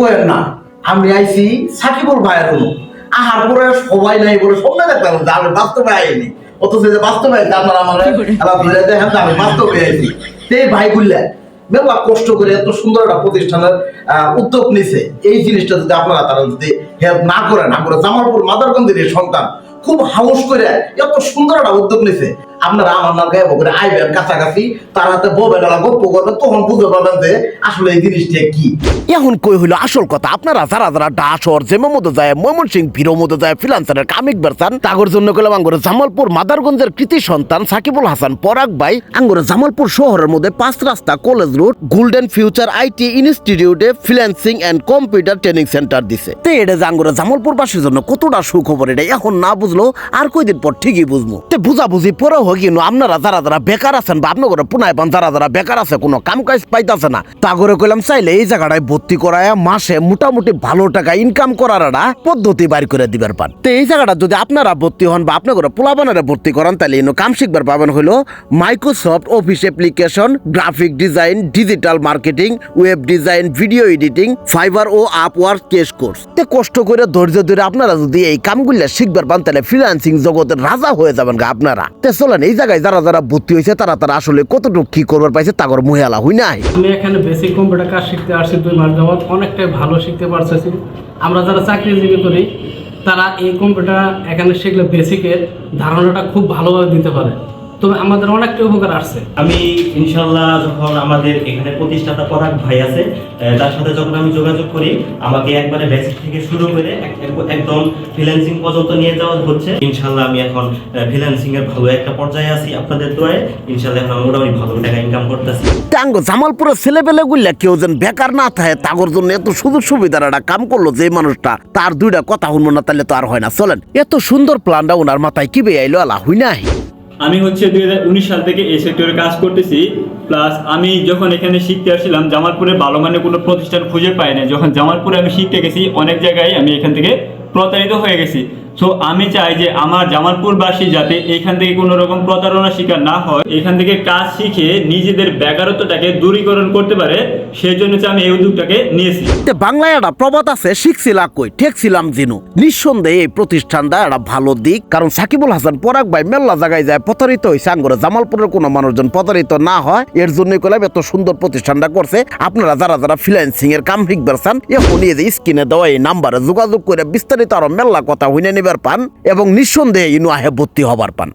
কোয়েন না আমি আইছি সাকিবুল ভাইয়ের কোনো আহার করে সবাই নাই বলে সবাই দেখলাম যে আমি বাস্তবে আইনি অথচ যে বাস্তবে আইছি আপনারা আমার ধরে দেখেন আমি বাস্তবে আইছি সেই ভাই বললেন মেলা কষ্ট করে এত সুন্দর একটা প্রতিষ্ঠানের উদ্যোগ নিছে। এই জিনিসটা যদি আপনারা তারা যদি হেল্প না করেন আমরা জামালপুর মাদারগঞ্জের এই সন্তান খুব হাউস করে এত সুন্দর একটা উদ্যোগ নিছে। আপনারা আমার নাম গায়ে করে আইবেন কাছাকাছি, তার হাতে ববেন ওরা গপ্প করবেন তখন বুঝতে পারবেন যে আসলে এই জিনিসটা কি। এখন কই হইল আসল কথা? আপনারা যারা যারা ডাসর জেমে মতো যায়, ময়মন সিং, ভিরো মতো যায়, ফিলান্সারের কামিক বেরসান, তাগর জন্য কইলাম আঙ্গুরে জামালপুর, মাদারগঞ্জের কৃতি সন্তান সাকিবুল হাসান, পরাগ ভাই, আঙ্গুরে জামালপুর শহরের মধ্যে পাঁচ রাস্তা, college road, golden future, IT ইনস্টিটিউটে freelancing and computer training centre দিছে। তে এটা যে আঙ্গুরে জামালপুর বাসীর জন্য কতটা সুখবর এটা এখন না বুঝলো, আর কয়দিন পর ঠিকই বুঝব। তে বুঝা বুঝি পরে হোক আপনারা যারা যারা বেকার আছেন বা আপনার পুনায় পান যারা যারা বেকার আছে, কোনো কাম কাজ পাইতাছে না। তা করে কইলাম, চাইলে এই জায়গাটায় ভর্তি করায় মাসে মোটামুটি ভালো টাকা ইনকাম করার একটা পদ্ধতি বাইর করে দিবার পান। তো এই জায়গাটা যদি আপনারা ভর্তি হন বা আপনার পোলাবানারে ভর্তি করান, তাহলে ইনো কাম শিখবার পাবেন হলো Microsoft office application graphic design digital marketing web design video editing Fiverr ও আপওয়ার্ক কেস কোর্স তে কষ্ট করে ধৈর্য ধরে আপনারা যদি এই কামগুলো শিখবার পান, তাহলে ফ্রিল্যান্সিং জগতের রাজা হয়ে যাবেন গা আপনারা। তে চলেন এই জায়গায় যারা যারা ভর্তি হয়েছে, তারা তারা আসলে কতটুকু কি করবার পাইছে তাগর মহিলা হই নাই? আমি এখানে বেসিক কম্পিউটার কাজ শিখতে আসছি দুই মাস যাবত অনেকটাই ভালো শিখতে পারছি আমরা যারা চাকরিজীবী করি, তারা এই কম্পিউটার এখানে শিখলে বেসিকের ধারণাটা খুব ভালোভাবে দিতে পারে। তবে আমাদের অনেকটা উপকার আসছে। আমি ইনশাল্লাহ যখন আমাদের এখানে প্রতিষ্ঠাতা পরাগ ভাই আছে তার সাথে যখন আমি যোগাযোগ করি আমাকে একবারে বেসিক থেকে শুরু করে এক- এক- একদম ফ্রিল্যান্সিং পর্যন্ত নিয়ে যাওয়া হচ্ছে। ইনশাল্লাহ আমি এখন ফ্রিল্যান্সিং এর ভালো একটা পর্যায়ে আছি আপনাদের দোয়ায়। ইনশাল্লাহ এখন মোটামুটি ভালো টাকা ইনকাম করতেছি। টাঙ্গ জামালপুরের ছেলেপেলে গুলা কেউ যেন বেকার না থাকে তাগর জন্য এত সুযোগ সুবিধার একটা কাম করল যে মানুষটা তার দুইটা কথা শুনব না তাহলে তো আর হয় না। চলেন এত সুন্দর প্ল্যানটা ওনার মাথায় কি বেআইলো আলা হই নাই আমি হচ্ছে দুই হাজার উনিশ সাল থেকে এই সেক্টরে কাজ করতেছি প্লাস আমি যখন এখানে শিখতে আসছিলাম, জামালপুরে ভালো মানের কোনো প্রতিষ্ঠান খুঁজে পাই না যখন জামালপুরে আমি শিখতে গেছি, অনেক জায়গায় আমি এখান থেকে প্রতারিত হয়ে গেছি। সো আমি চাই যে আমার জামালপুরবাসী যাতে এখান থেকে কোনো রকম প্রতারণা শিকার না হয়, এখান থেকে কাজ শিখে নিজেদের বেকারত্বটাকে দূরীকরণ করতে পারে সেই জন্য আমি এই উদ্যোগটাকে নিয়েছি। বাংলায় একটা প্রবাদ আছে শিখছিলা কই, ঠেকছিলাম জিনু। নিঃসন্দেহে এই প্রতিষ্ঠানটা একটা ভালো দিক, কারণ সাকিবুল হাসান পরাগ ভাই মেল্লা জায়গায় যায় প্রতারিত হয়েছে আঙ্গরে। জামালপুরের কোনো মানুষজন প্রতারিত না হয়, এর জন্যই করলাম এত সুন্দর প্রতিষ্ঠানটা করছে। আপনারা যারা যারা ফ্রিল্যান্সিং এর কাম শিখবার চান এখন যে স্ক্রিনে দেওয়া এই নাম্বারে যোগাযোগ করে বিস্তারিত আরও মেল্লা কথা হইনে পান এবং নিঃসন্দেহে ইনু আহে ভর্তি হবার পান।